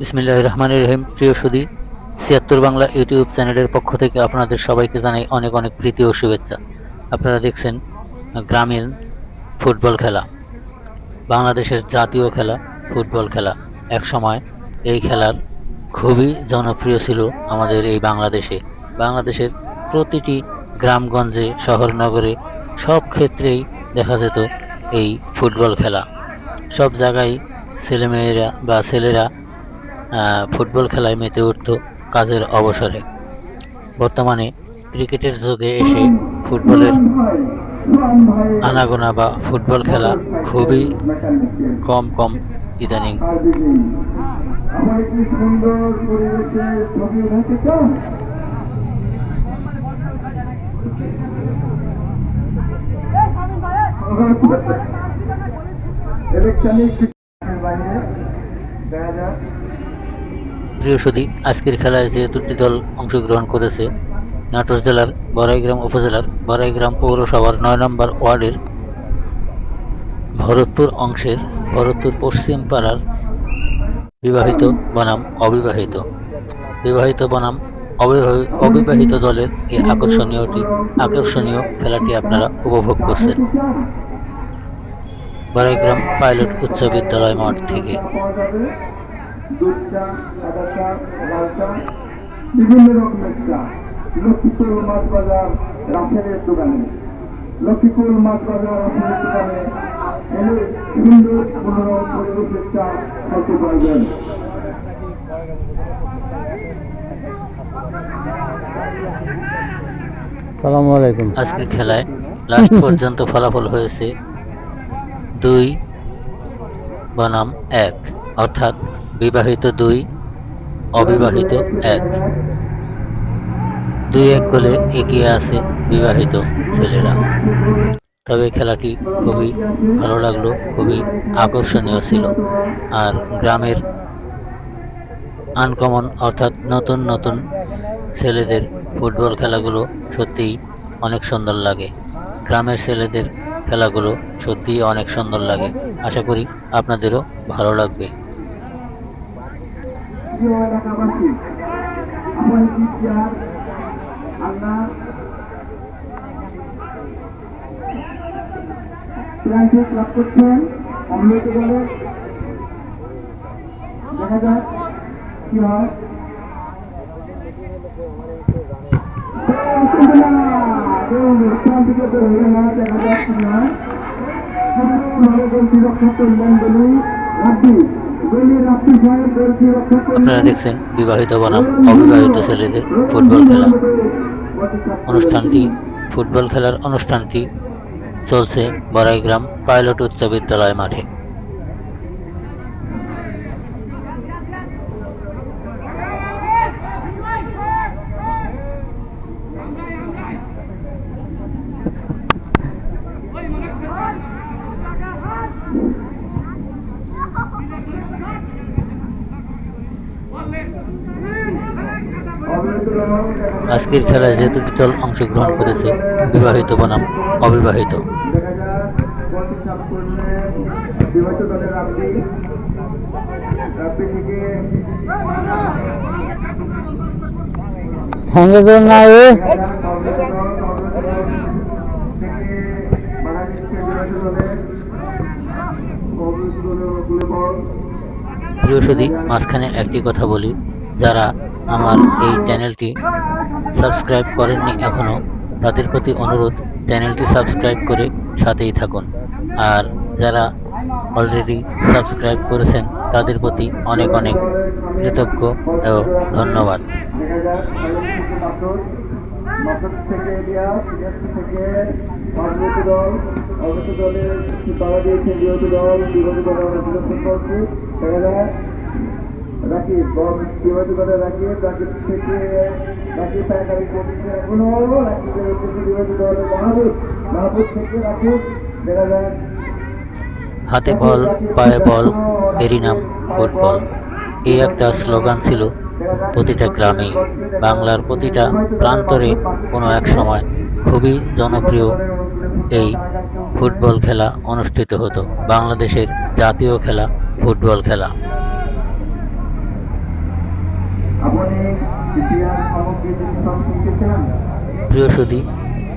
বিসমিল্লাহ রহমান রহিম। প্রিয় সুদী ছিয়াত্তর বাংলা ইউটিউব চ্যানেলের পক্ষ থেকে আপনাদের সবাইকে জানাই অনেক অনেক প্রীতি ও শুভেচ্ছা। আপনারা দেখছেন গ্রামীণ ফুটবল খেলা, বাংলাদেশের জাতীয় খেলা, ফুটবল খেলা। এক সময় এই খেলার খুবই জনপ্রিয় ছিল আমাদের এই বাংলাদেশে। বাংলাদেশের প্রতিটি গ্রামগঞ্জে শহর নগরে সব ক্ষেত্রেই দেখা যেত এই ফুটবল খেলা। সব জায়গায় ছেলেমেয়েরা বা ছেলেরা ফুটবল খেলায় মেতে উঠত কাজের অবসরে। বর্তমানে ক্রিকেটের যুগে এসে ফুটবলের আনাগোনা বা ফুটবল খেলা খুবই কম কম ইদানিং। ইলেকট্রনিক বাইরে দেখা যাক প্রিয় সুদী, আজকের খেলায় যে দুটি দল অংশগ্রহণ করেছে, নাটোর জেলার বড়াইগ্রাম উপজেলার বড়াইগ্রাম পৌরসভার নয় নম্বর ওয়ার্ডের ভরতপুর অংশের ভরতপুর পশ্চিম পাড়ার বিবাহিত বনাম অবিবাহিত। বিবাহিত বনাম অবিবাহি- অবিবাহিত দলের এই আকর্ষণীয়টি আকর্ষণীয় খেলাটি আপনারা উপভোগ করছেন। বড়াইগ্রাম পাইলট উচ্চ বিদ্যালয় মাঠ থেকে। দুধ চা সাদা চা লাল চা বিভিন্ন রকমের চা। লক্ষ্মীপুর মাছ বাজার রাসেলের দোকানে। লক্ষ্মীপুর মাছ বাজার রাসেলের দোকানে এলে সুন্দর মনোরম পরিবেশের চা খাইতে পারবেন। আজকের খেলায় লাস্ট পর্যন্ত ফলাফল হয়েছে দুই বনাম এক। অর্থাৎ বিবাহিত দুই, অবিবাহিত এক। দুই এক গোলে এগিয়ে আছে বিবাহিত ছেলেরা। তবে খেলাটি খুবই ভালো লাগল, খুবই আকর্ষণীয় ছিল। আর গ্রামের আনকমন অর্থাৎ নতুন নতুন ছেলেদের ফুটবল খেলাগুলো সত্যিই অনেক সুন্দর লাগে। গ্রামের ছেলেদের খেলাগুলো সত্যিই অনেক সুন্দর লাগে। আশা করি আপনাদেরও ভালো লাগবে। প্রিয় এলাকাবাসী আমার কি চেয়ার আল্লাহ প্রান্তিক লাভ করছেন অমৃত বলে দেখা যাক কি হয় রক্ষা করলেন বলি আপনারা দেখছেন বিবাহিত বনাম, অবিবাহিত ছেলেদের ফুটবল খেলা। অনুষ্ঠানটি, ফুটবল খেলার অনুষ্ঠানটি চলছে বড়াইগ্রাম পাইলট উচ্চ বিদ্যালয় মাঠে। আজকের খেলায় যে দুটি দল অংশগ্রহণ করেছে বিবাহিত বনাম অবিবাহিত। প্রিয় সুদী মাঝখানে একটি কথা বলি যারা আমার এই চ্যানেলটি সাবস্ক্রাইব করেননি এখনও, তাদের প্রতি অনুরোধ, চ্যানেলটি সাবস্ক্রাইব করে সাথেই থাকুন। আর যারা অলরেডি সাবস্ক্রাইব করেছেন, তাদের প্রতি অনেক অনেক কৃতজ্ঞ ও ধন্যবাদ। দল দল অগ্রত সম্পর্কে দেখা যাক রাকিব বল বিরোধী দলে রাকিব রাকিব থেকে রাকিব পায়কারি করছে এখনও রাকিবের হচ্ছে বিরোধী দল মাহবুব মাহবুব থেকে রাকিব দেখা যাক হাতে বল পায়ে বল এরই নাম ফুটবল এই একটা স্লোগান ছিল প্রতিটা গ্রামে বাংলার প্রতিটা প্রান্তরে কোনো এক সময় খুবই জনপ্রিয় এই ফুটবল খেলা অনুষ্ঠিত হতো বাংলাদেশের জাতীয় খেলা ফুটবল খেলা প্রিয় সুদী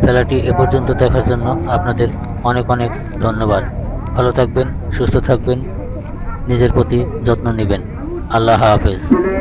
খেলাটি এ পর্যন্ত দেখার জন্য আপনাদের অনেক অনেক ধন্যবাদ। ভালো থাকবেন, সুস্থ থাকবেন, নিজের প্রতি যত্ন নেবেন। আল্লাহ হাফেজ।